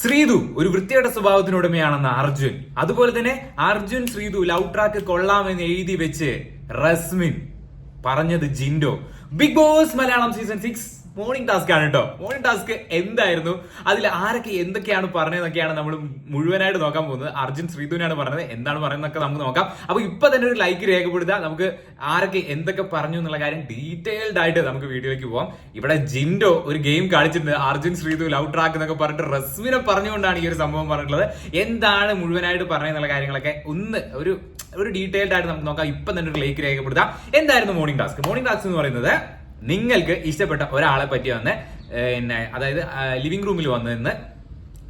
ശ്രീതു ഒരു വൃത്തിയുടെ സ്വഭാവത്തിനുടമയാണെന്ന് അർജുൻ. അതുപോലെ തന്നെ അർജുൻ ശ്രീതു ലവ് ട്രാക്ക് കൊള്ളാമെന്ന് എഴുതി വെച്ച് റസ്മിൻ പറഞ്ഞത് Jinto. Big boss Malayalam season six. Morning task ആണ് കേട്ടോ മോർണിംഗ് ടാസ്ക് എന്തായിരുന്നു? അതിൽ ആരൊക്കെ എന്തൊക്കെയാണ് പറഞ്ഞതെന്നൊക്കെയാണ് നമ്മൾ മുഴുവനായിട്ട് നോക്കാൻ പോകുന്നത്. അർജുൻ ശ്രീധുവിനാണ് പറഞ്ഞത്. എന്താണ് പറയുന്നതൊക്കെ നമുക്ക് നോക്കാം. അപ്പൊ ഇപ്പൊ തന്നെ ഒരു ലൈക്ക് രേഖപ്പെടുത്തുക. നമുക്ക് ആരൊക്കെ എന്തൊക്കെ പറഞ്ഞു എന്നുള്ള കാര്യം ഡീറ്റെയിൽഡ് ആയിട്ട് നമുക്ക് വീഡിയോയ്ക്ക് പോവാം. ഇവിടെ ജിൻഡോ ഒരു ഗെയിം കളിച്ചിട്ടുണ്ട്. അർജുൻ ശ്രീധു ലവ് ട്രാക്ക് എന്നൊക്കെ പറഞ്ഞിട്ട് റസ്മിനെ പറഞ്ഞുകൊണ്ടാണ് ഈ ഒരു സംഭവം പറഞ്ഞിട്ടുള്ളത്. എന്താണ് മുഴുവനായിട്ട് പറഞ്ഞതെന്നുള്ള കാര്യങ്ങളൊക്കെ ഒന്ന് ഒരു ഒരു ഡീറ്റെയിൽഡ് ആയിട്ട് നമുക്ക് നോക്കാം. ഇപ്പൊ തന്നെ ഒരു ലൈക്ക് രേഖപ്പെടുത്താം. എന്തായിരുന്നു മോർണിംഗ് ടാസ്ക് മോർണിംഗ് ടാസ്ക് എന്ന് പറയുന്നത് നിങ്ങൾക്ക് ഇഷ്ടപ്പെട്ട ഒരാളെ പറ്റി വന്ന് പിന്നെ അതായത് ലിവിംഗ് റൂമിൽ വന്ന് നിന്ന്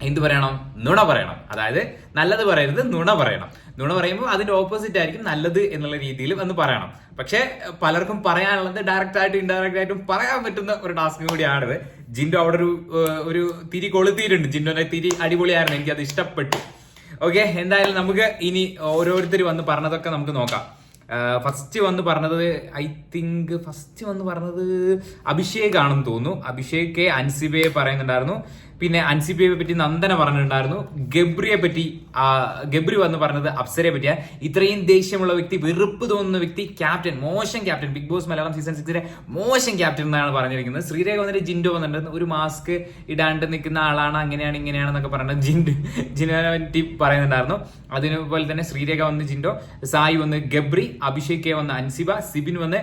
എന്ത് പറയണം? നുണ പറയണം. അതായത് നല്ലത് പറയരുത് നുണ പറയണം. നുണ പറയുമ്പോൾ അതിന്റെ ഓപ്പോസിറ്റ് ആയിരിക്കും നല്ലത് എന്നുള്ള രീതിയിൽ വന്ന് പറയണം. പക്ഷേ പലർക്കും പറയാനുള്ളത് ഡയറക്റ്റ് ആയിട്ടും ഇൻഡയറക്റ്റ് ആയിട്ടും പറയാൻ പറ്റുന്ന ഒരു ടാസ്ക് കൂടിയാണിത്. ജിൻഡോ അവിടെ ഒരു ഒരു തിരി കൊളുത്തിയിട്ടുണ്ട്. ജിൻഡോന്റെ തിരി അടിപൊളിയായിരുന്നു. എനിക്ക് അത് ഇഷ്ടപ്പെട്ടു. ഓക്കെ എന്തായാലും നമുക്ക് ഇനി ഓരോരുത്തർ വന്ന് പറഞ്ഞതൊക്കെ നമുക്ക് നോക്കാം. ഫസ്റ്റ് വന്ന് പറഞ്ഞത് ഐ തിങ്ക് ഫസ്റ്റ് വന്ന് പറഞ്ഞത് അഭിഷേക് ആണെന്ന് തോന്നുന്നു. അഭിഷേക് കെ അൻസിബയെ പറയുന്നുണ്ടായിരുന്നു പിന്നെ അൻസിബയെ പറ്റി നന്ദന പറഞ്ഞിട്ടുണ്ടായിരുന്നു. ഗബ്രിയെ പറ്റി ഗബ്രി വന്ന് പറഞ്ഞത് അപ്സരയെ പറ്റിയാ. ഇത്രയും ദേഷ്യമുള്ള വ്യക്തി വെറുപ്പ് തോന്നുന്ന വ്യക്തി ക്യാപ്റ്റൻ മോശം captain big boss Malayalam season സിക്സിലെ മോശം ക്യാപ്റ്റൻ എന്നാണ് പറഞ്ഞിരിക്കുന്നത്. ശ്രീരേഖ വന്നിട്ട് ജിൻഡോ വന്നിട്ടുണ്ട്. ഒരു മാസ്ക് ഇടാണ്ട് നിൽക്കുന്ന ആളാണ് അങ്ങനെയാണ് ഇങ്ങനെയാണെന്നൊക്കെ പറഞ്ഞിട്ട് ജിൻഡു പറ്റി പറയുന്നുണ്ടായിരുന്നു. അതിനുപോലെ തന്നെ ശ്രീരേഖ വന്ന് ജിൻഡോ സായി വന്ന് ഗബ്രി അഭിഷേക് വന്ന് അൻസിബ സിബിൻ വന്ന്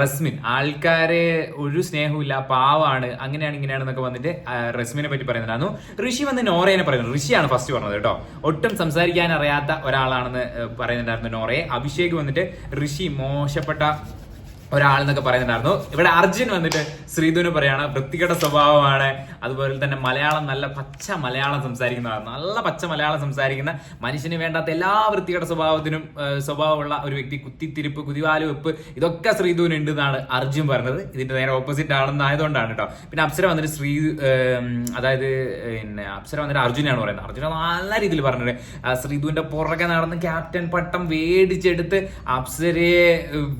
റസ്മിൻ ആൾക്കാരെ ഒരു സ്നേഹമില്ല പാവാണ് അങ്ങനെയാണ് ഇങ്ങനെയാണെന്നൊക്കെ വന്നിട്ട് റസ്മിനെ പറ്റി പറയുന്നുണ്ടായിരുന്നു ഋഷി വന്ന് നോറയെ പറയുന്നു. ഋഷിയാണ് ഫസ്റ്റ് പറഞ്ഞത് കേട്ടോ. ഒട്ടും സംസാരിക്കാൻ അറിയാത്ത ഒരാളാണെന്ന് പറയുന്നുണ്ടായിരുന്നു നോറയെ. അഭിഷേക് വന്നിട്ട് ഋഷി മോശപ്പെട്ട ഒരാളെന്നൊക്കെ പറയുന്നുണ്ടായിരുന്നു. ഇവിടെ അർജുൻ വന്നിട്ട് ശ്രീധുവിന് പറയാണ് വൃത്തികെട്ട സ്വഭാവമാണ്. അതുപോലെ തന്നെ മലയാളം നല്ല പച്ച മലയാളം സംസാരിക്കുന്നതാണ്. നല്ല പച്ച മലയാളം സംസാരിക്കുന്ന മനുഷ്യന് വേണ്ടാത്ത എല്ലാ വൃത്തികെട്ട സ്വഭാവത്തിനും സ്വഭാവമുള്ള ഒരു വ്യക്തി കുത്തിത്തിരിപ്പ് കുതിവാൽ വെപ്പ് ഇതൊക്കെ ശ്രീധുവിന് ഉണ്ട് എന്നാണ് അർജുൻ പറഞ്ഞത്. ഇതിന്റെ നേരെ ഓപ്പോസിറ്റ് ആണെന്ന് ആയതുകൊണ്ടാണ് കേട്ടോ പിന്നെ അപ്സര വന്നിട്ട് ശ്രീ അതായത് പിന്നെ അപ്സര വന്നിട്ട് അർജുനാണ് പറയുന്നത്. അർജുന നല്ല രീതിയിൽ പറഞ്ഞത് ശ്രീധുവിന്റെ പുറകെ നടന്ന് ക്യാപ്റ്റൻ പട്ടം വേടിച്ചെടുത്ത് അപ്സരയെ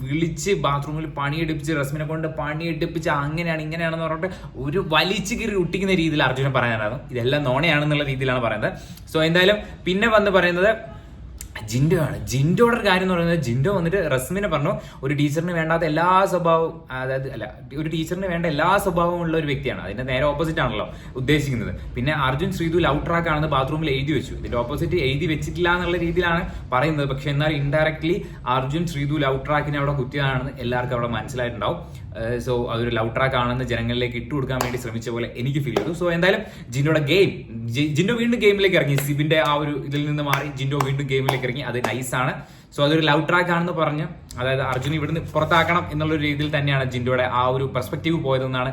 വിളിച്ച് ബാത്റൂമിൽ പണിയെടുപ്പിച്ച് റസ്മിനെ കൊണ്ട് പണിയെടുപ്പിച്ച് അങ്ങനെയാണ് ഇങ്ങനെയാണെന്ന് പറഞ്ഞിട്ട് ഒരു വലിച്ചു കീറി ഒട്ടിക്കുന്ന രീതിയിൽ അർജുനൻ പറയാനായിരുന്നു. ഇതെല്ലാം നോണയാണെന്നുള്ള രീതിയിലാണ് പറയുന്നത്. സോ എന്തായാലും പിന്നെ വന്ന് പറയുന്നത് ജിൻഡോ ആണ് ജിൻഡോയുടെ കാര്യം എന്ന് പറയുന്നത് ജിൻഡോ വന്നിട്ട് റസ്മിനെ പറഞ്ഞു ഒരു ടീച്ചറിന് വേണ്ടാത്ത എല്ലാ സ്വഭാവവും അതായത് അല്ല ഒരു ടീച്ചറിന് വേണ്ട എല്ലാ സ്വഭാവവും ഉള്ള ഒരു വ്യക്തിയാണ്. അതിന്റെ നേരെ ഓപ്പോസിറ്റ് ആണല്ലോ ഉദ്ദേശിക്കുന്നത്. പിന്നെ അർജുൻ ശ്രീതു ലവ് ട്രാക്ക് ആണെന്ന് ബാത്റൂമിൽ എഴുതി വെച്ചു. ഇതിന്റെ ഓപ്പോസിറ്റ് എഴുതി വെച്ചിട്ടില്ല എന്നുള്ള രീതിയിലാണ് പറയുന്നത്. പക്ഷെ എന്നാൽ ഇൻഡയറക്ട്ലി അർജുൻ ശ്രീതു ലവ് ട്രാക്കിനെ അവിടെ കുത്തിയതാണെന്ന് എല്ലാവർക്കും അവിടെ മനസ്സിലായിട്ടുണ്ടാവും. സോ അതൊരു ലവ് ട്രാക്ക് ആണെന്ന് ജനങ്ങളിലേക്ക് ഇട്ടു കൊടുക്കാൻ വേണ്ടി ശ്രമിച്ച പോലെ എനിക്ക് ഫീൽ ചെയ്തു. സോ എന്തായാലും ജിൻഡോയുടെ ഗെയിം ജിൻഡോ വീണ്ടും ഗെയിമിലേക്ക് ഇറങ്ങി. സിബിന്റെ ആ ഒരു ഇതിൽ നിന്ന് മാറി ജിൻഡോ വീണ്ടും ഗെയിമിലേക്ക് ഇറങ്ങി. അത് നൈസാണ് സോ അതൊരു ലവ് ട്രാക്ക് ആണെന്ന് പറഞ്ഞ് അതായത് അർജുൻ ഇവിടുന്ന് പുറത്താക്കണം എന്നുള്ള രീതിയിൽ തന്നെയാണ് ജിൻഡോയുടെ ആ ഒരു പെർസ്പെക്റ്റീവ് പോയതെന്നാണ്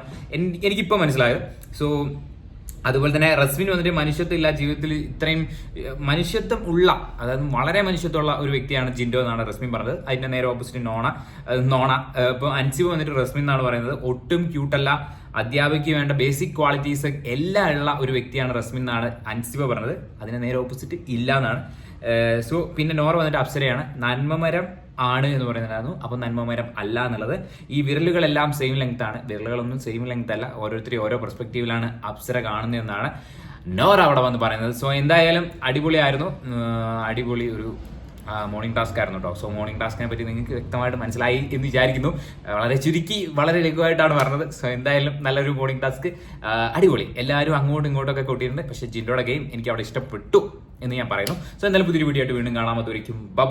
എനിക്കിപ്പോൾ മനസ്സിലായത്. സോ അതുപോലെ തന്നെ റസ്മിൻ വന്നിട്ട് മനുഷ്യത്വം ഇല്ല ജീവിതത്തിൽ ഇത്രയും മനുഷ്യത്വം ഉള്ള അതായത് വളരെ മനുഷ്യത്വമുള്ള ഒരു വ്യക്തിയാണ് ജിൻഡോ എന്നാണ് റസ്മിൻ പറഞ്ഞത്. അതിന്റെ നേരെ ഓപ്പോസിറ്റ് നോണ നോണ. ഇപ്പൊ അൻസിബ് വന്നിട്ട് റസ്മിൻ എന്നാണ് പറയുന്നത്. ഒട്ടും ക്യൂട്ടല്ല അധ്യാപകയ്ക്ക് വേണ്ട ബേസിക് ക്വാളിറ്റീസ് എല്ലാം ഉള്ള ഒരു വ്യക്തിയാണ് റസ്മിൻ എന്നാണ് അൻസിബ പറഞ്ഞത്. അതിന് നേരെ ഓപ്പോസിറ്റ് ഇല്ല എന്നാണ്. സോ പിന്നെ നോറ വന്നിട്ട് അപ്സരയാണ്. നന്മമരം ആണ് എന്ന് പറയുന്നുണ്ടായിരുന്നു. അപ്പൊ നന്മമരം അല്ല എന്നുള്ളത്. ഈ വിരലുകളെല്ലാം സെയിം ലെങ്ത് ആണ്. വിരലുകളൊന്നും സെയിം ലെങ്ത് അല്ല. ഓരോരുത്തരും ഓരോ പെർസ്പെക്റ്റീവിലാണ് അപ്സര കാണുന്നതെന്നാണ് നോറ അവിടെ വന്ന് പറയുന്നത്. സോ എന്തായാലും അടിപൊളിയായിരുന്നു. അടിപൊളി ഒരു മോർണിംഗ് ടാസ്ക് ആയിരുന്നു കേട്ടോ സോ മോർണിംഗ് ടാസ്കിനെ പറ്റി നിങ്ങൾക്ക് വ്യക്തമായിട്ട് മനസ്സിലായി എന്ന് വിചാരിക്കുന്നു. വളരെ ചുരുക്കി വളരെ ലഘുവായിട്ടാണ് പറഞ്ഞത്. സോ എന്തായാലും നല്ലൊരു മോർണിംഗ് ടാസ്ക് അടിപൊളി. എല്ലാവരും അങ്ങോട്ടും ഇങ്ങോട്ടൊക്കെ കൂട്ടിയിട്ടുണ്ട്. പക്ഷേ ജിൻഡോയുടെ ഗെയിം എനിക്ക് അവിടെ ഇഷ്ടപ്പെട്ടു എന്ന് ഞാൻ പറയുന്നു. സോ എന്തായാലും പുതിയൊരു വീഡിയോ ആയിട്ട് വീണ്ടും കാണാൻ അതുവരെയും ബൈ